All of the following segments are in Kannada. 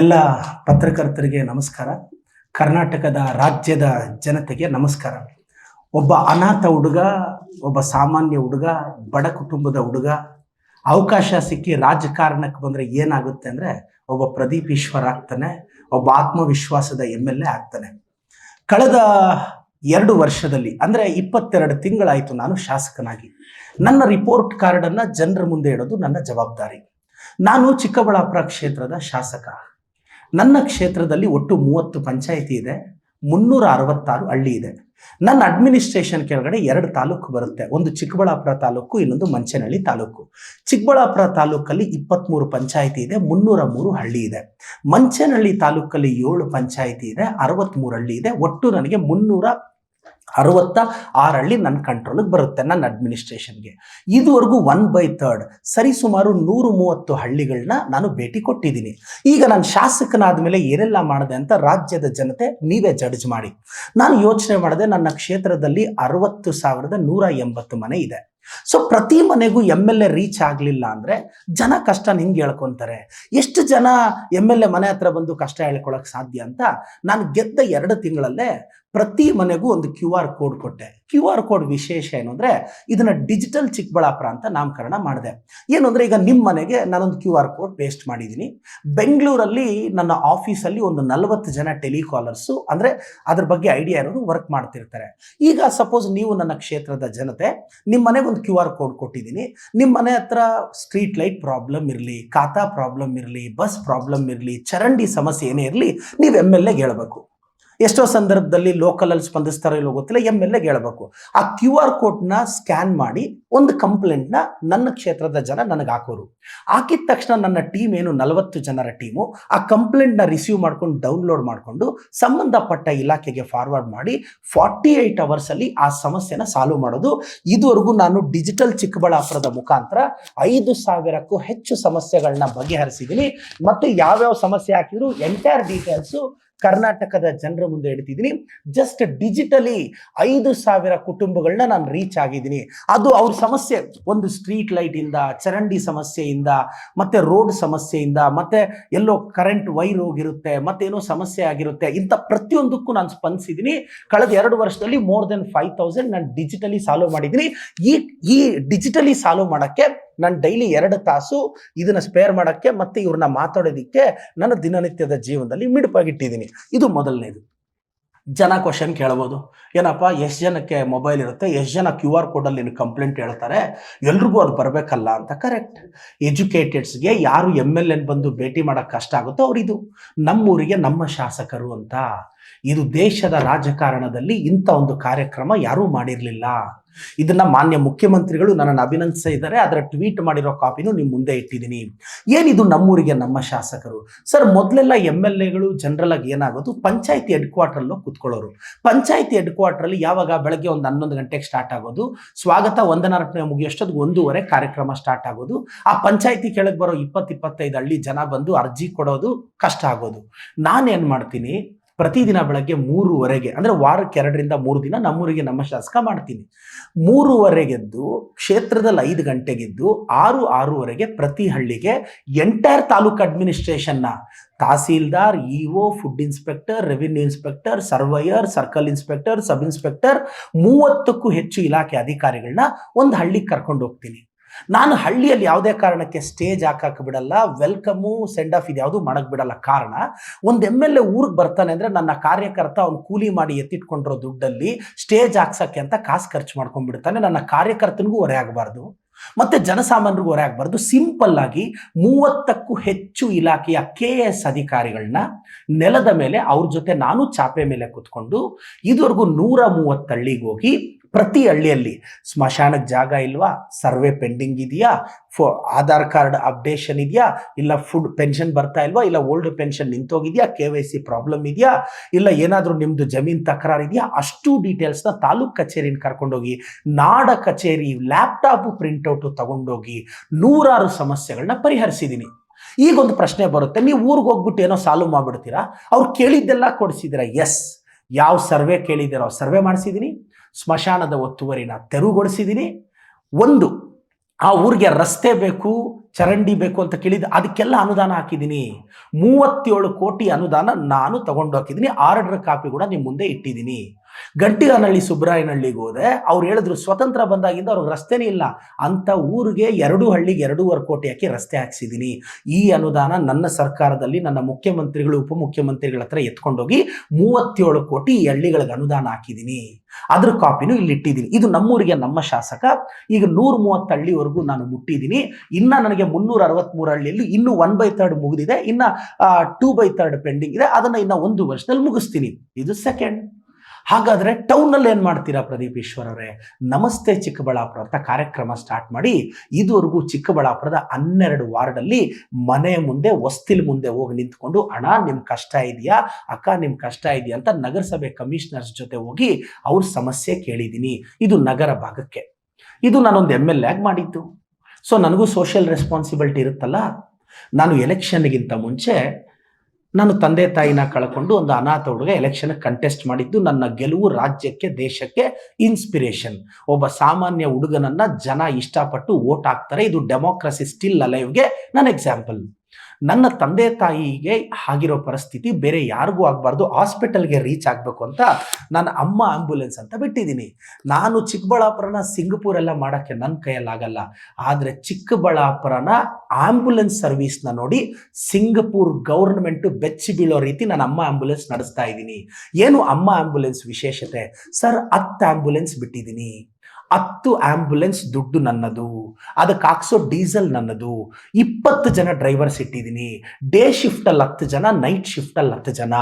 ಎಲ್ಲ ಪತ್ರಕರ್ತರಿಗೆ ನಮಸ್ಕಾರ. ಕರ್ನಾಟಕದ ರಾಜ್ಯದ ಜನತೆಗೆ ನಮಸ್ಕಾರ. ಒಬ್ಬ ಅನಾಥ ಹುಡುಗ, ಒಬ್ಬ ಸಾಮಾನ್ಯ ಹುಡುಗ, ಬಡ ಕುಟುಂಬದ ಹುಡುಗ, ಅವಕಾಶ ಸಿಕ್ಕಿ ರಾಜಕಾರಣಕ್ಕೆ ಬಂದರೆ ಏನಾಗುತ್ತೆ ಅಂದರೆ ಒಬ್ಬ ಪ್ರದೀಪ್ ಈಶ್ವರ್ ಆಗ್ತಾನೆ, ಒಬ್ಬ ಆತ್ಮವಿಶ್ವಾಸದ ಎಂ ಎಲ್ ಎ ಆಗ್ತಾನೆ. ಕಳೆದ ಎರಡು ವರ್ಷದಲ್ಲಿ, ಅಂದರೆ ಇಪ್ಪತ್ತೆರಡು ತಿಂಗಳಾಯಿತು ನಾನು ಶಾಸಕನಾಗಿ. ನನ್ನ ರಿಪೋರ್ಟ್ ಕಾರ್ಡನ್ನು ಜನರ ಮುಂದೆ ಇಡೋದು ನನ್ನ ಜವಾಬ್ದಾರಿ. ನಾನು ಚಿಕ್ಕಬಳ್ಳಾಪುರ ಕ್ಷೇತ್ರದ ಶಾಸಕ. ನನ್ನ ಕ್ಷೇತ್ರದಲ್ಲಿ ಒಟ್ಟು ಮೂವತ್ತು ಪಂಚಾಯಿತಿ ಇದೆ, ಮುನ್ನೂರ ಅರವತ್ತಾರು ಹಳ್ಳಿ ಇದೆ. ನನ್ನ ಅಡ್ಮಿನಿಸ್ಟ್ರೇಷನ್ ಕೆಳಗಡೆ ಎರಡು ತಾಲೂಕು ಬರುತ್ತೆ. ಒಂದು ಚಿಕ್ಕಬಳ್ಳಾಪುರ ತಾಲೂಕು, ಇನ್ನೊಂದು ಮಂಚನಹಳ್ಳಿ ತಾಲೂಕು. ಚಿಕ್ಕಬಳ್ಳಾಪುರ ತಾಲೂಕಲ್ಲಿ ಇಪ್ಪತ್ತ್ಮೂರು ಪಂಚಾಯಿತಿ ಇದೆ, ಮುನ್ನೂರ ಮೂರು ಹಳ್ಳಿ ಇದೆ. ಮಂಚನಹಳ್ಳಿ ತಾಲೂಕಲ್ಲಿ ಏಳು ಪಂಚಾಯಿತಿ ಇದೆ ಅರವತ್ತ್ಮೂರು ಹಳ್ಳಿ ಇದೆ. ಒಟ್ಟು ನನಗೆ ಮುನ್ನೂರ ಅರವತ್ತ ಆರು ಹಳ್ಳಿ ನನ್ನ ಕಂಟ್ರೋಲಿಗೆ ಬರುತ್ತೆ ನನ್ನ ಅಡ್ಮಿನಿಸ್ಟ್ರೇಷನ್ಗೆ ಇದುವರೆಗೂ ಒನ್ ಬೈ ಥರ್ಡ್ ಸರಿಸುಮಾರು ನೂರು ಮೂವತ್ತು ಹಳ್ಳಿಗಳನ್ನ ನಾನು ಭೇಟಿ ಕೊಟ್ಟಿದ್ದೀನಿ. ಈಗ ನಾನು ಶಾಸಕನಾದ ಮೇಲೆ ಏನೆಲ್ಲ ಮಾಡಿದೆ ಅಂತ ರಾಜ್ಯದ ಜನತೆ ನೀವೇ ಜಡ್ಜ್ ಮಾಡಿ. ನಾನು ಯೋಚನೆ ಮಾಡಿದೆ ನನ್ನ ಕ್ಷೇತ್ರದಲ್ಲಿ ಅರವತ್ತು ಸಾವಿರದ ನೂರ ಎಂಬತ್ತು ಮನೆ ಇದೆ. ಸೊ ಪ್ರತಿ ಮನೆಗೂ ಎಂ ಎಲ್ ಎ ರೀಚ್ ಆಗಲಿಲ್ಲ ಅಂದರೆ ಜನ ಕಷ್ಟ ನಿಂಗೆ ಹೇಳ್ಕೊತಾರೆ. ಎಷ್ಟು ಜನ ಎಂ ಎಲ್ ಎ ಮನೆ ಹತ್ರ ಬಂದು ಕಷ್ಟ ಹೇಳ್ಕೊಳಕ್ಕೆ ಸಾಧ್ಯ ಅಂತ ನಾನು ಗೆದ್ದ ಎರಡು ತಿಂಗಳಲ್ಲೇ ಪ್ರತಿ ಮನೆಗೂ ಒಂದು ಕ್ಯೂ ಆರ್ ಕೋಡ್ ಕೊಟ್ಟೆ. ಕ್ಯೂ ಆರ್ ಕೋಡ್ ವಿಶೇಷ ಏನು ಅಂದರೆ ಇದನ್ನ ಡಿಜಿಟಲ್ ಚಿಕ್ಕಬಳ್ಳಾಪುರ ಅಂತ ನಾಮಕರಣ ಮಾಡಿದೆ. ಏನು ಅಂದರೆ ಈಗ ನಿಮ್ಮ ಮನೆಗೆ ನಾನೊಂದು ಕ್ಯೂ ಆರ್ ಕೋಡ್ ಪೇಸ್ಟ್ ಮಾಡಿದ್ದೀನಿ ಬೆಂಗಳೂರಲ್ಲಿ ನನ್ನ ಆಫೀಸಲ್ಲಿ ಒಂದು ನಲವತ್ತು ಜನ ಟೆಲಿಕಾಲರ್ಸು ಅಂದರೆ ಅದ್ರ ಬಗ್ಗೆ ಐಡಿಯಾ ಇರೋರು ವರ್ಕ್ ಮಾಡ್ತಿರ್ತಾರೆ. ಈಗ ಸಪೋಸ್ ನೀವು ನನ್ನ ಕ್ಷೇತ್ರದ ಜನತೆ ನಿಮ್ಮ ಮನೆಗೆ ಒಂದು ಕ್ಯೂ ಆರ್ ಕೋಡ್ ಕೊಟ್ಟಿದ್ದೀನಿ ನಿಮ್ಮ ಮನೆ ಹತ್ರ ಸ್ಟ್ರೀಟ್ ಲೈಟ್ ಪ್ರಾಬ್ಲಮ್ ಇರಲಿ, ಖಾತಾ ಪ್ರಾಬ್ಲಮ್ ಇರಲಿ ಬಸ್ ಪ್ರಾಬ್ಲಮ್ ಇರಲಿ, ಚರಂಡಿ ಸಮಸ್ಯೆ ಏನೇ ಇರಲಿ, ನೀವು ಎಂ ಎಲ್ ಎಗೆ ಹೇಳ್ಬೇಕು. ಎಷ್ಟೋ ಸಂದರ್ಭದಲ್ಲಿ ಲೋಕಲಲ್ಲಿ ಸ್ಪಂದಿಸ್ತಾರೋ ಇಲ್ಲೋ ಗೊತ್ತಿಲ್ಲ ಎಂ ಎಲ್ ಎಗೆ ಹೇಳ್ಬೇಕು. ಆ ಕ್ಯೂ ಆರ್ ಕೋಡ್ನ ಸ್ಕ್ಯಾನ್ ಮಾಡಿ ಒಂದು ಕಂಪ್ಲೇಂಟ್ನ ನನ್ನ ಕ್ಷೇತ್ರದ ಜನ ನನಗೆ ಹಾಕೋರು. ಹಾಕಿದ ತಕ್ಷಣ ನನ್ನ ಟೀಮ್ ಏನು ನಲವತ್ತು ಜನರ ಟೀಮು ಆ ಕಂಪ್ಲೇಂಟ್ನ ರಿಸೀವ್ ಮಾಡ್ಕೊಂಡು ಡೌನ್ಲೋಡ್ ಮಾಡಿಕೊಂಡು ಸಂಬಂಧಪಟ್ಟ ಇಲಾಖೆಗೆ ಫಾರ್ವರ್ಡ್ ಮಾಡಿ ಫಾರ್ಟಿ ಏಯ್ಟ್ ಅವರ್ಸಲ್ಲಿ ಆ ಸಮಸ್ಯೆನ ಸಾಲ್ವ್ ಮಾಡೋದು. ಇದುವರೆಗೂ ನಾನು ಡಿಜಿಟಲ್ ಚಿಕ್ಕಬಳ್ಳಾಪುರದ ಮುಖಾಂತರ ಐದು ಸಾವಿರಕ್ಕೂ ಹೆಚ್ಚು ಸಮಸ್ಯೆಗಳನ್ನ ಬಗೆಹರಿಸಿದ್ದೀನಿ ಮತ್ತು ಯಾವ್ಯಾವ ಸಮಸ್ಯೆ ಹಾಕಿದ್ರು ಎಂಟೈರ್ ಡೀಟೇಲ್ಸು ಕರ್ನಾಟಕದ ಜನರ ಮುಂದೆ ಇಡ್ತಿದ್ದೀನಿ. ಜಸ್ಟ್ ಡಿಜಿಟಲಿ ಐದು ಸಾವಿರ ಕುಟುಂಬಗಳನ್ನ ನಾನು ರೀಚ್ ಆಗಿದ್ದೀನಿ. ಅದು ಅವ್ರ ಸಮಸ್ಯೆ. ಒಂದು ಸ್ಟ್ರೀಟ್ ಲೈಟಿಂದ ಚರಂಡಿ ಸಮಸ್ಯೆಯಿಂದ, ಮತ್ತೆ ರೋಡ್ ಸಮಸ್ಯೆಯಿಂದ, ಮತ್ತೆ ಎಲ್ಲೋ ಕರೆಂಟ್ ವೈರ್ ಹೋಗಿರುತ್ತೆ, ಮತ್ತೇನೋ ಸಮಸ್ಯೆ ಆಗಿರುತ್ತೆ. ಇಂಥ ಪ್ರತಿಯೊಂದಕ್ಕೂ ನಾನು ಸ್ಪಂದಿಸಿದ್ದೀನಿ ಕಳೆದ ಎರಡು ವರ್ಷದಲ್ಲಿ ಮೋರ್ ದೆನ್ ಫೈವ್ ತೌಸಂಡ್ ನಾನು ಡಿಜಿಟಲಿ ಸಾಲ್ವ್ ಮಾಡಿದ್ದೀನಿ ಈ ಈ ಡಿಜಿಟಲಿ ಸಾಲ್ವ್ ಮಾಡೋಕ್ಕೆ ನಾನು ಡೈಲಿ ಎರಡು ತಾಸು ಇದನ್ನ ಸ್ಪೇರ್ ಮಾಡೋಕ್ಕೆ ಮತ್ತೆ ಇವ್ರನ್ನ ಮಾತಾಡೋದಕ್ಕೆ ನನ್ನ ದಿನನಿತ್ಯದ ಜೀವನದಲ್ಲಿ ಮಿಡುಪಾಗಿಟ್ಟಿದ್ದೀನಿ. ಇದು ಮೊದಲನೇದು. ಜನ ಕ್ವಶನ್ ಕೇಳ್ಬೋದು. ಏನಪ್ಪ, ಎಷ್ಟು ಜನಕ್ಕೆ ಮೊಬೈಲ್ ಇರುತ್ತೆ? ಎಷ್ಟು ಜನ ಕ್ಯೂ ಆರ್ ಕೋಡಲ್ಲಿ ನೀನು ಕಂಪ್ಲೇಂಟ್ ಹೇಳ್ತಾರೆ? ಎಲ್ರಿಗೂ ಅದು ಬರಬೇಕಲ್ಲ ಅಂತ ಕರೆಕ್ಟ್ ಎಜುಕೇಟೆಡ್ಸ್ಗೆ ಯಾರು ಎಂ ಎಲ್ ಎನ್ ಬಂದು ಭೇಟಿ ಮಾಡೋಕ್ಕೆ ಕಷ್ಟ ಆಗುತ್ತೋ ಅವರಿದು. ನಮ್ಮೂರಿಗೆ ನಮ್ಮ ಶಾಸಕರು ಅಂತ. ಇದು ದೇಶದ ರಾಜಕಾರಣದಲ್ಲಿ ಇಂಥ ಒಂದು ಕಾರ್ಯಕ್ರಮ ಯಾರೂ ಮಾಡಿರಲಿಲ್ಲ. ಇದನ್ನ ಮಾನ್ಯ ಮುಖ್ಯಮಂತ್ರಿಗಳು ನನ್ನನ್ನು ಅಭಿನಂದಿಸಿದ್ದಾರೆ ಅದರ ಟ್ವೀಟ್ ಮಾಡಿರೋ ಕಾಪಿನೂ ನಿಮ್ಮ ಮುಂದೆ ಇಟ್ಟಿದ್ದೀನಿ. ಏನಿದು ನಮ್ಮೂರಿಗೆ ನಮ್ಮ ಶಾಸಕರು? ಸರ್, ಮೊದಲೆಲ್ಲ ಎಂ ಎಲ್ ಎಗಳು ಜನರಲ್ ಆಗಿ ಏನಾಗೋದು? ಪಂಚಾಯತಿ ಹೆಡ್ ಕ್ವಾರ್ಟರ್లో ಕೂತ್ಕೊಳ್ಳೋರು. ಪಂಚಾಯತಿ ಹೆಡ್ ಕ್ವಾರ್ಟರಲ್ಲಿ ಯಾವಾಗ ಬೆಳಗ್ಗೆ ಒಂದು ಹನ್ನೊಂದು ಗಂಟೆಗೆ ಸ್ಟಾರ್ಟ್ ಆಗೋದು? ಸ್ವಾಗತ ವಂದನಾರ್ಪಣೆ ಮುಗಿಯೋಷ್ಟೊತ್ತಿಗೆ ಒಂದೂವರೆ ಕಾರ್ಯಕ್ರಮ ಸ್ಟಾರ್ಟ್ ಆಗೋದು? ಆ ಪಂಚಾಯತಿ ಕೆಳಗೆ ಬರೋ ಇಪ್ಪತ್ತು ಇಪ್ಪತ್ತೈದು ಹಳ್ಳಿ ಜನ ಬಂದು ಅರ್ಜಿ ಕೊಡೋದು ಕಷ್ಟ ಆಗೋದು. ನಾನೇನು ಮಾಡ್ತೀನಿ? ಪ್ರತಿದಿನ ಬೆಳಗ್ಗೆ ಮೂರುವರೆಗೆ, ಅಂದರೆ ವಾರಕ್ಕೆ ಎರಡರಿಂದ ಮೂರು ದಿನ ನಮ್ಮೂರಿಗೆ ನಮ್ಮ ಶಾಸಕ ಮಾಡ್ತೀನಿ. ಮೂರುವರೆಗೆದ್ದು ಕ್ಷೇತ್ರದಲ್ಲಿ ಐದು ಗಂಟೆಗೆದ್ದು, ಆರು ಆರೂವರೆಗೆ ಪ್ರತಿ ಹಳ್ಳಿಗೆ entire taluk ಅಡ್ಮಿನಿಸ್ಟ್ರೇಷನ್ನ. Tahsildar, E O, food inspector, revenue inspector, surveyor, circle inspector, sub inspector, ಮೂವತ್ತಕ್ಕೂ ಹೆಚ್ಚು ಇಲಾಖೆ ಅಧಿಕಾರಿಗಳನ್ನ ಒಂದು ಹಳ್ಳಿಗೆ ಕರ್ಕೊಂಡು ಹೋಗ್ತೀನಿ. ನಾನು ಹಳ್ಳಿಯಲ್ಲಿ ಯಾವುದೇ ಕಾರಣಕ್ಕೆ ಸ್ಟೇಜ್ ಹಾಕಕ್ಕೆ ಬಿಡಲ್ಲ ವೆಲ್ಕಮು ಸೆಂಡ್ ಆಫ್ ಇದು ಯಾವುದು ಮಾಡಕ್ಕೆ ಬಿಡಲ್ಲ ಕಾರಣ, ಒಂದು ಎಂ ಎಲ್ ಎ ಊರಿಗೆ ಬರ್ತಾನೆ ಅಂದರೆ ನನ್ನ ಕಾರ್ಯಕರ್ತ ಅವ್ನು ಕೂಲಿ ಮಾಡಿ ಎತ್ತಿಟ್ಕೊಂಡಿರೋ ದುಡ್ಡಲ್ಲಿ ಸ್ಟೇಜ್ ಹಾಕ್ಸಕ್ಕೆ ಅಂತ ಕಾಸು ಖರ್ಚು ಮಾಡ್ಕೊಂಡ್ಬಿಡ್ತಾನೆ. ನನ್ನ ಕಾರ್ಯಕರ್ತನಿಗೂ ಹೊರೆ ಆಗಬಾರ್ದು. ಮತ್ತೆ ಜನಸಾಮಾನ್ಯರಿಗೂ ಹೊರೆ ಆಗಬಾರ್ದು. ಸಿಂಪಲ್ ಆಗಿ ಮೂವತ್ತಕ್ಕೂ ಹೆಚ್ಚು ಇಲಾಖೆಯ ಕೆ ಎಸ್ ಅಧಿಕಾರಿಗಳನ್ನ ನೆಲದ ಮೇಲೆ ಅವ್ರ ಜೊತೆ ನಾನು ಚಾಪೆ ಮೇಲೆ ಕೂತ್ಕೊಂಡು ಇದುವರೆಗೂ ನೂರ ಮೂವತ್ತು ಹಳ್ಳಿಗೆ ಹೋಗಿ ಪ್ರತಿ ಹಳ್ಳಿಯಲ್ಲಿ ಸ್ಮಶಾನಕ್ಕೆ ಜಾಗ ಇಲ್ವಾ? ಸರ್ವೆ ಪೆಂಡಿಂಗ್ ಇದೆಯಾ? ಫೋ, ಆಧಾರ್ ಕಾರ್ಡ್ ಅಪ್ಡೇಷನ್ ಇದೆಯಾ? ಇಲ್ಲ ಫುಡ್ ಪೆನ್ಷನ್ ಬರ್ತಾ ಇಲ್ವಾ? ಇಲ್ಲ ಓಲ್ಡ್ ಪೆನ್ಷನ್ ನಿಂತೋಗಿದೆಯಾ? ಕೆ ವೈ ಸಿ ಪ್ರಾಬ್ಲಮ್ ಇದೆಯಾ? ಇಲ್ಲ ಏನಾದರೂ ನಿಮ್ಮದು ಜಮೀನ್ ತಕರಾರು ಇದೆಯಾ? ಅಷ್ಟು ಡೀಟೇಲ್ಸ್ನ ತಾಲೂಕ್ ಕಚೇರಿನ ಕರ್ಕೊಂಡೋಗಿ, ನಾಡ ಕಚೇರಿ ಲ್ಯಾಪ್ಟಾಪು ಪ್ರಿಂಟೌಟು ತಗೊಂಡೋಗಿ ನೂರಾರು ಸಮಸ್ಯೆಗಳನ್ನ ಪರಿಹರಿಸಿದ್ದೀನಿ ಈಗೊಂದು ಪ್ರಶ್ನೆ ಬರುತ್ತೆ, ನೀವು ಊರಿಗೆ ಹೋಗ್ಬಿಟ್ಟು ಏನೋ ಸಾಲ್ವ್ ಮಾಡಿಬಿಡ್ತೀರಾ? ಅವ್ರು ಕೇಳಿದ್ದೆಲ್ಲ ಕೊಡಿಸಿದ್ದೀರಾ ಎಸ್. ಯಾವ ಸರ್ವೆ ಕೇಳಿದ್ದೀರೋ ಸರ್ವೆ ಮಾಡಿಸಿದ್ದೀನಿ ಸ್ಮಶಾನದ ಒತ್ತುವರಿನ ತೆರವುಗೊಳಿಸಿದ್ದೀನಿ ಒಂದು, ಆ ಊರಿಗೆ ರಸ್ತೆ ಬೇಕು, ಚರಂಡಿ ಬೇಕು ಅಂತ ಕೇಳಿದ ಅದಕ್ಕೆಲ್ಲ ಅನುದಾನ ಹಾಕಿದ್ದೀನಿ ಮೂವತ್ತೇಳು ಕೋಟಿ ಅನುದಾನ ನಾನು ತಗೊಂಡು ಹಾಕಿದ್ದೀನಿ ಆರ್ಡರ್ ಕಾಪಿ ಕೂಡ ನಿಮ್ಮ ಮುಂದೆ ಇಟ್ಟಿದ್ದೀನಿ ಗಂಟಿಗಾನಹಳ್ಳಿ ಸುಬ್ರಾಯನಹಳ್ಳಿಗೆ ಹೋದೆ ಅವ್ರು ಹೇಳಿದ್ರು ಸ್ವತಂತ್ರ ಬಂದಾಗಿಂದ ಅವ್ರಿಗೆ ರಸ್ತೆನೇ ಇಲ್ಲ. ಅಂತ ಊರಿಗೆ ಎರಡು ಹಳ್ಳಿಗೆ ಎರಡೂವರೆ ಕೋಟಿ ಹಾಕಿ ರಸ್ತೆ ಹಾಕ್ಸಿದ್ದೀನಿ ಈ ಅನುದಾನ ನನ್ನ ಸರ್ಕಾರದಲ್ಲಿ ನನ್ನ ಮುಖ್ಯಮಂತ್ರಿಗಳು, ಉಪಮುಖ್ಯಮಂತ್ರಿಗಳ ಹತ್ರ ಎತ್ಕೊಂಡೋಗಿ ಮೂವತ್ತೇಳು ಕೋಟಿ ಈ ಹಳ್ಳಿಗಳಿಗೆ ಅನುದಾನ ಹಾಕಿದ್ದೀನಿ ಅದ್ರ ಕಾಪಿನೂ ಇಲ್ಲಿ ಇಟ್ಟಿದ್ದೀನಿ ಇದು ನಮ್ಮೂರಿಗೆ, ನಮ್ಮ ಶಾಸಕ, ಈಗ ನೂರ ಮೂವತ್ತು ಹಳ್ಳಿವರೆಗೂ ನಾನು ಮುಟ್ಟಿದ್ದೀನಿ ಇನ್ನ ನನಗೆ ಮುನ್ನೂರ ಅರವತ್ಮೂರು ಹಳ್ಳಿಯಲ್ಲಿ ಇನ್ನೂ ಒನ್ ಬೈ ತರ್ಡ್ ಮುಗಿದಿದೆ. ಇನ್ನ ಟೂ ಬೈ ತರ್ಡ್ ಪೆಂಡಿಂಗ್ ಇದೆ. ಅದನ್ನ ಇನ್ನ ಒಂದು ವರ್ಷದಲ್ಲಿ ಮುಗಿಸ್ತೀನಿ. ಇದು ಸೆಕೆಂಡ್ ಹಾಗಾದ್ರೆ ಟೌನಲ್ಲಿ ಏನು ಮಾಡ್ತೀರಾ ಪ್ರದೀಪ್ ಈಶ್ವರವರೇ ನಮಸ್ತೆ ಚಿಕ್ಕಬಳ್ಳಾಪುರ ಅಂತ ಕಾರ್ಯಕ್ರಮ ಸ್ಟಾರ್ಟ್ ಮಾಡಿ ಇದುವರೆಗೂ ಚಿಕ್ಕಬಳ್ಳಾಪುರದ ಹನ್ನೆರಡು ವಾರ್ಡಲ್ಲಿ ಮನೆ ಮುಂದೆ, ಹೊಸ್ತಿಲ್ ಮುಂದೆ ಹೋಗಿ ನಿಂತ್ಕೊಂಡು, ಅಣ್ಣ ನಿಮ್ಮ ಕಷ್ಟ ಇದೆಯಾ? ಅಕ್ಕ ನಿಮ್ಮ ಕಷ್ಟ ಇದೆಯಾ? ಅಂತ ನಗರಸಭೆ ಕಮಿಷನರ್ಸ್ ಜೊತೆ ಹೋಗಿ ಅವ್ರ ಸಮಸ್ಯೆ ಕೇಳಿದ್ದೀನಿ. ಇದು ನಗರ ಭಾಗಕ್ಕೆ. ಇದು ನಾನೊಂದು ಎಂ ಎಲ್ ಆಗಿ ಮಾಡಿದ್ದು. ಸೊ ನನಗೂ ಸೋಷಿಯಲ್ ರೆಸ್ಪಾನ್ಸಿಬಿಲಿಟಿ ಇರುತ್ತಲ್ಲ? ನಾನು ಎಲೆಕ್ಷನ್ಗಿಂತ ಮುಂಚೆ ನಾನು ತಂದೆ ತಾಯಿನ ಕಳ್ಕೊಂಡು ಒಂದು ಅನಾಥ ಹುಡುಗ ಎಲೆಕ್ಷನ್ ಕಂಟೆಸ್ಟ್ ಮಾಡಿದ್ದು ನನ್ನ ಗೆಲುವು ರಾಜ್ಯಕ್ಕೆ, ದೇಶಕ್ಕೆ ಇನ್ಸ್ಪಿರೇಷನ್ ಒಬ್ಬ ಸಾಮಾನ್ಯ ಹುಡುಗನನ್ನ ಜನ ಇಷ್ಟಪಟ್ಟು ವೋಟ್ ಹಾಕ್ತಾರೆ. ಇದು ಡೆಮೋಕ್ರಸಿ ಸ್ಟಿಲ್ ಅಲೈವ್ಗೆ ನನ್ನ ಎಕ್ಸಾಂಪಲ್ ನನ್ನ ತಂದೆ ತಾಯಿಗೆ ಆಗಿರೋ ಪರಿಸ್ಥಿತಿ ಬೇರೆ ಯಾರಿಗೂ ಆಗಬಾರ್ದು. ಹಾಸ್ಪಿಟಲ್ಗೆ ರೀಚ್ ಆಗಬೇಕು ಅಂತ ನಾನು ಅಮ್ಮ ಆಂಬ್ಯುಲೆನ್ಸ್ ಅಂತ ಬಿಟ್ಟಿದ್ದೀನಿ. ನಾನು ಚಿಕ್ಕಬಳ್ಳಾಪುರನ ಸಿಂಗಪೂರ್ ಎಲ್ಲ ಮಾಡೋಕ್ಕೆ ನನ್ನ ಕೈಯಲ್ಲಾಗಲ್ಲ. ಆದರೆ ಚಿಕ್ಕಬಳ್ಳಾಪುರನ ಆಂಬ್ಯುಲೆನ್ಸ್ ಸರ್ವಿಸ್ನ ನೋಡಿ ಸಿಂಗಪುರ್ ಗೌರ್ಮೆಂಟು ಬೆಚ್ಚಿ ಬೀಳೋ ರೀತಿ ನಾನು ಅಮ್ಮ ಆಂಬ್ಯುಲೆನ್ಸ್ ನಡೆಸ್ತಾ ಇದ್ದೀನಿ. ಏನು ಅಮ್ಮ ಆಂಬ್ಯುಲೆನ್ಸ್ ವಿಶೇಷತೆ? ಸರ್ ಹತ್ತು ಆಂಬ್ಯುಲೆನ್ಸ್ ಬಿಟ್ಟಿದ್ದೀನಿ. ಹತ್ತು ಆಂಬ್ಯುಲೆನ್ಸ್ ದುಡ್ಡು ನನ್ನದು. ಅದಕ್ಕೆ ಹಾಕ್ಸೋ ಡೀಸೆಲ್ ನನ್ನದು. ಇಪ್ಪತ್ತು ಜನ ಡ್ರೈವರ್ಸ್ ಇಟ್ಟಿದ್ದೀನಿ. ಡೇ ಶಿಫ್ಟಲ್ಲಿ ಹತ್ತು ಜನ ನೈಟ್ ಶಿಫ್ಟಲ್ಲಿ ಹತ್ತು ಜನ.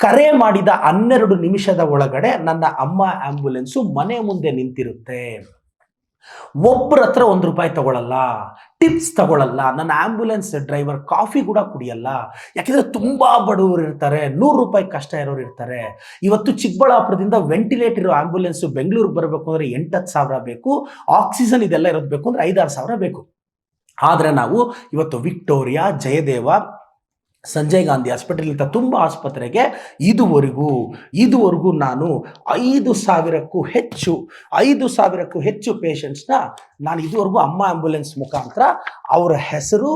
ಕರೆ ಮಾಡಿದ ಹನ್ನೆರಡು ನಿಮಿಷದ ಒಳಗಡೆ ನನ್ನ ಅಮ್ಮ ಆಂಬ್ಯುಲೆನ್ಸು ಮನೆ ಮುಂದೆ ನಿಂತಿರುತ್ತೆ. ಒಬ್ಬರ ಹತ್ರ ಒಂದು ರೂಪಾಯಿ ತಗೊಳ್ಳಲ್ಲ ಟಿಪ್ಸ್ ತಗೊಳ್ಳಲ್ಲ ನನ್ನ ಆಂಬ್ಯುಲೆನ್ಸ್ ಡ್ರೈವರ್ ಕಾಫಿ ಕೂಡ ಕುಡಿಯಲ್ಲ. ಯಾಕೆಂದರೆ ತುಂಬಾ ಬಡವರು ಇರ್ತಾರೆ, ನೂರು ರೂಪಾಯಿ ಕಷ್ಟ ಇರೋರು ಇರ್ತಾರೆ. ಇವತ್ತು ಚಿಕ್ಕಬಳ್ಳಾಪುರದಿಂದ ವೆಂಟಿಲೇಟರ್ ಇರೋ ಆಂಬ್ಯುಲೆನ್ಸ್ ಬೆಂಗಳೂರಿಗೆ ಬರಬೇಕು ಅಂದ್ರೆ ಎಂಟತ್ತು ಸಾವಿರ ಬೇಕು ಆಕ್ಸಿಜನ್ ಇದೆಲ್ಲ ಇರೋದು ಬೇಕು ಅಂದ್ರೆ ಐದಾರು ಸಾವಿರ ಬೇಕು. ಆದರೆ ನಾವು ಇವತ್ತು ವಿಕ್ಟೋರಿಯಾ, ಜಯದೇವ ಸಂಜಯ್ ಗಾಂಧಿ ಹಾಸ್ಪಿಟಲ್ ಇಂಥ ತುಂಬ ಆಸ್ಪತ್ರೆಗೆ ಇದುವರೆಗೂ ಇದುವರೆಗೂ ನಾನು ಐದು ಸಾವಿರಕ್ಕೂ ಹೆಚ್ಚು, ಐದು ಸಾವಿರಕ್ಕೂ ಹೆಚ್ಚು ಪೇಷಂಟ್ಸ್ನ ನಾನು ಇದುವರೆಗೂ ಅಮ್ಮ ಆಂಬ್ಯುಲೆನ್ಸ್ ಮುಖಾಂತರ ಅವರ ಹೆಸರು,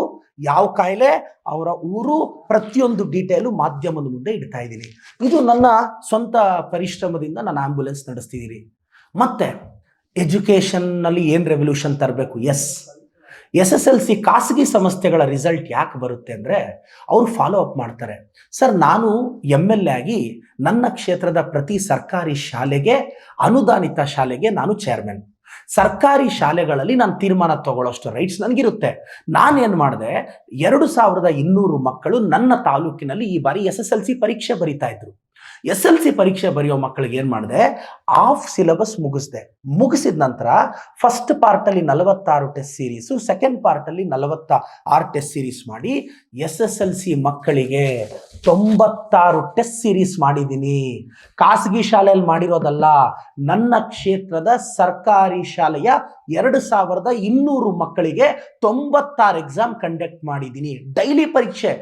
ಯಾವ ಕಾಯಿಲೆ, ಅವರ ಊರು, ಪ್ರತಿಯೊಂದು ಡೀಟೇಲು ಮಾಧ್ಯಮದ ಮುಂದೆ ಇಡ್ತಾ ಇದ್ದೀನಿ. ಇದು ನನ್ನ ಸ್ವಂತ ಪರಿಶ್ರಮದಿಂದ ನಾನು ಆಂಬ್ಯುಲೆನ್ಸ್ ನಡೆಸ್ತಿದ್ದೀನಿ. ಮತ್ತೆ ಎಜುಕೇಷನ್ನಲ್ಲಿ ಏನು ರೆವಲ್ಯೂಷನ್ ತರಬೇಕು? S S S L C ಖಾಸಗಿ ಸಂಸ್ಥೆಗಳ ರಿಸಲ್ಟ್ ಯಾಕೆ ಬರುತ್ತೆ ಅಂದರೆ ಅವರು ಫಾಲೋ ಅಪ್ ಮಾಡ್ತಾರೆ. ಸರ್ ನಾನು ಎಂ ಎಲ್ ಎ ಆಗಿ ನನ್ನ ಕ್ಷೇತ್ರದ ಪ್ರತಿ ಸರ್ಕಾರಿ ಶಾಲೆಗೆ ಅನುದಾನಿತ ಶಾಲೆಗೆ ನಾನು ಚೇರ್ಮನ್ ಸರ್ಕಾರಿ ಶಾಲೆಗಳಲ್ಲಿ ನಾನು ತೀರ್ಮಾನ ತಗೊಳ್ಳೋಷ್ಟು ರೈಟ್ಸ್ ನನಗಿರುತ್ತೆ. ನಾನೇನು ಮಾಡಿದೆ, ಎರಡು ಸಾವಿರದ ಇನ್ನೂರು ಮಕ್ಕಳು ನನ್ನ ತಾಲೂಕಿನಲ್ಲಿ ಈ ಬಾರಿ ಎಸ್ ಎಸ್ ಎಲ್ ಸಿ ಪರೀಕ್ಷೆ ಬರಿತಾ ಇದ್ರು. ಎಸ್ ಎಲ್ ಸಿ ಪರೀಕ್ಷೆ ಬರೆಯೋ ಮಕ್ಕಳಿಗೆ ಏನು ಮಾಡಿದೆ? ಆಫ್ ಸಿಲೆಬಸ್ ಮುಗಿಸ್ದೆ. ಮುಗಿಸಿದ ನಂತರ ಫಸ್ಟ್ ಪಾರ್ಟಲ್ಲಿ ನಲವತ್ತಾರು ಟೆಸ್ಟ್ ಸೀರೀಸು ಸೆಕೆಂಡ್ ಪಾರ್ಟಲ್ಲಿ ನಲವತ್ತ ಆರು ಟೆಸ್ಟ್ ಸೀರೀಸ್ ಮಾಡಿ ಎಸ್ ಎಸ್ ಎಲ್ ಸಿ ಮಕ್ಕಳಿಗೆ ತೊಂಬತ್ತಾರು ಟೆಸ್ಟ್ ಸೀರೀಸ್ ಮಾಡಿದ್ದೀನಿ ಖಾಸಗಿ ಶಾಲೆಯಲ್ಲಿ ಮಾಡಿರೋದಲ್ಲ, ನನ್ನ ಕ್ಷೇತ್ರದ ಸರ್ಕಾರಿ ಶಾಲೆಯ ಎರಡು ಸಾವಿರದ ಇನ್ನೂರು ಮಕ್ಕಳಿಗೆ ತೊಂಬತ್ತಾರು ಎಕ್ಸಾಮ್ ಕಂಡಕ್ಟ್ ಮಾಡಿದ್ದೀನಿ ಡೈಲಿ ಪರೀಕ್ಷೆ.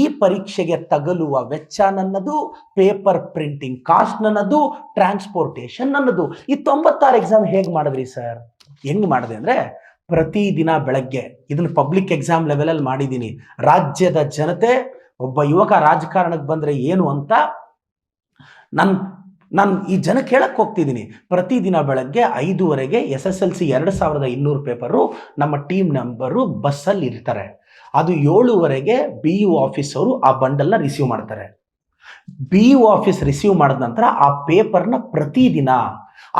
ಈ ಪರೀಕ್ಷೆಗೆ ತಗಲುವ ವೆಚ್ಚ ನನ್ನದು ಪೇಪರ್ ಪ್ರಿಂಟಿಂಗ್ ಕಾಸ್ಟ್ ನನ್ನದು ಟ್ರಾನ್ಸ್ಪೋರ್ಟೇಷನ್ ನನ್ನದು. ಈ ತೊಂಬತ್ತಾರು ಎಕ್ಸಾಮ್ ಹೇಗೆ ಮಾಡಿದ್ರಿ ಸರ್ ಹೆಂಗ್ ಮಾಡಿದೆ ಅಂದ್ರೆ ಪ್ರತಿದಿನ ಬೆಳಗ್ಗೆ ಇದನ್ನು ಪಬ್ಲಿಕ್ ಎಕ್ಸಾಮ್ ಲೆವೆಲಲ್ಲಿ ಮಾಡಿದ್ದೀನಿ. ರಾಜ್ಯದ ಜನತೆ, ಒಬ್ಬ ಯುವಕ ರಾಜಕಾರಣಕ್ಕೆ ಬಂದ್ರೆ ಏನು ಅಂತ ನನ್ನ ನಾನು ಈ ಜನ ಕೇಳಕ್ಕೆ ಹೋಗ್ತಿದ್ದೀನಿ. ಪ್ರತಿದಿನ ಬೆಳಗ್ಗೆ ಐದೂವರೆಗೆ ಎಸ್ ಎಸ್ ಎಲ್ ಸಿ ಎರಡು ಸಾವಿರದ ಇನ್ನೂರು ಪೇಪರು ನಮ್ಮ ಟೀಮ್ ನಂಬರು ಬಸ್ಸಲ್ಲಿ ಇರ್ತಾರೆ. ಅದು ಏಳುವರೆಗೆ ಬಿ ಯು ಆಫೀಸ್ ಅವರು ಆ ಬಂಡಲ್ನ ರಿಸೀವ್ ಮಾಡ್ತಾರೆ. ಬಿ ಇ ಆಫೀಸ್ ರಿಸೀವ್ ಮಾಡಿದ ನಂತರ ಆ ಪೇಪರ್ನ ಪ್ರತಿದಿನ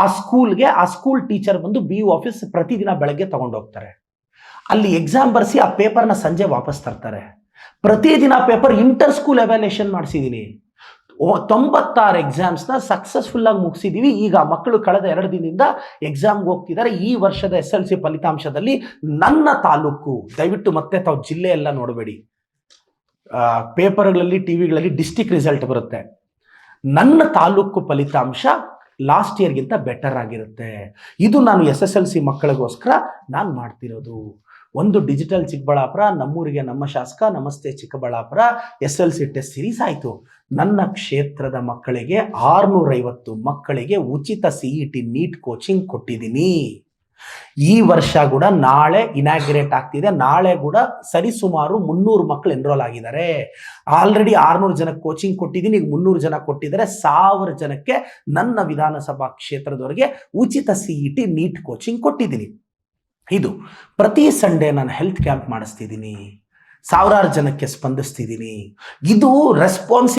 ಆ ಸ್ಕೂಲ್ಗೆ ಆ ಸ್ಕೂಲ್ ಟೀಚರ್ ಬಂದು ಬಿ ಇ ಆಫೀಸ್ ಪ್ರತಿದಿನ ಬೆಳಗ್ಗೆ ತಗೊಂಡೋಗ್ತಾರೆ ಅಲ್ಲಿ ಎಕ್ಸಾಮ್ ಬರೆಸಿ ಆ ಪೇಪರ್ನ ಸಂಜೆ ವಾಪಸ್ ತರ್ತಾರೆ. ಪ್ರತಿದಿನ ಪೇಪರ್ ಇಂಟರ್ ಸ್ಕೂಲ್ ಎವ್ಯಾಲ್ಯೂಷನ್ ಮಾಡಿಸಿದ್ದೀನಿ ತೊಂಬತ್ತಾರು ಎಕ್ಸಾಮ್ಸ್ನ ಸಕ್ಸಸ್ಫುಲ್ ಆಗಿ ಮುಗಿಸಿದೀವಿ. ಈಗ ಮಕ್ಕಳು ಕಳೆದ ಎರಡು ದಿನದಿಂದ ಎಕ್ಸಾಮ್ಗೆ ಹೋಗ್ತಿದ್ದಾರೆ. ಈ ವರ್ಷದ ಎಸ್ ಎಲ್ ಸಿ ಫಲಿತಾಂಶದಲ್ಲಿ ನನ್ನ ತಾಲೂಕು, ದಯವಿಟ್ಟು ಮತ್ತೆ ತಾವು ಜಿಲ್ಲೆ ಎಲ್ಲ ನೋಡಬೇಡಿ. ಪೇಪರ್ಗಳಲ್ಲಿ ಟಿ ವಿಗಳಲ್ಲಿ ಡಿಸ್ಟಿಕ್ ರಿಸಲ್ಟ್ ಬರುತ್ತೆ. ನನ್ನ ತಾಲೂಕು ಫಲಿತಾಂಶ ಲಾಸ್ಟ್ ಇಯರ್ಗಿಂತ ಬೆಟರ್ ಆಗಿರುತ್ತೆ. ಇದು ನಾನು ಎಸ್ ಎಸ್ ಎಲ್ ಸಿ ಮಕ್ಕಳಿಗೋಸ್ಕರ ನಾನು ಮಾಡ್ತಿರೋದು. ಒಂದು ಡಿಜಿಟಲ್ ಚಿಕ್ಕಬಳ್ಳಾಪುರ, ನಮ್ಮೂರಿಗೆ ನಮ್ಮ ಶಾಸಕ, ನಮಸ್ತೆ Chikkaballapur, S L C test series ಆಯಿತು. ನನ್ನ ಕ್ಷೇತ್ರದ ಮಕ್ಕಳಿಗೆ ಆರುನೂರೈವತ್ತು ಮಕ್ಕಳಿಗೆ ಉಚಿತ C E T NEET coaching ಕೊಟ್ಟಿದ್ದೀನಿ. ಈ ವರ್ಷ ಕೂಡ ನಾಳೆ ಇನಾಗ್ರೇಟ್ ಆಗ್ತಿದೆ. ನಾಳೆ ಕೂಡ ಸರಿಸುಮಾರು ಮುನ್ನೂರು ಮಕ್ಕಳು ಎನ್ರೋಲ್ ಆಗಿದ್ದಾರೆ. ಆಲ್ರೆಡಿ ಆರ್ನೂರು ಜನ ಕೋಚಿಂಗ್ ಕೊಟ್ಟಿದ್ದೀನಿ. ಈಗ ಮುನ್ನೂರು ಜನ ಕೊಟ್ಟಿದ್ದಾರೆ. ಸಾವಿರ ಜನಕ್ಕೆ ನನ್ನ ವಿಧಾನಸಭಾ ಕ್ಷೇತ್ರದವರೆಗೆ ಉಚಿತ ಸಿ ನೀಟ್ ಕೋಚಿಂಗ್ ಕೊಟ್ಟಿದ್ದೀನಿ. ಇದು ಪ್ರತಿ ಸಂಡೇ ನಾನು ಹೆಲ್ತ್ ಕ್ಯಾಂಪ್ ಮಾಡಿಸ್ತಿದ್ದೀನಿ. ಸಾವಿರಾರು ಜನಕ್ಕೆ ಸ್ಪಂದಿಸ್ತಿದ್ದೀನಿ. ಇದು ರೆಸ್ಪಾನ್ಸ್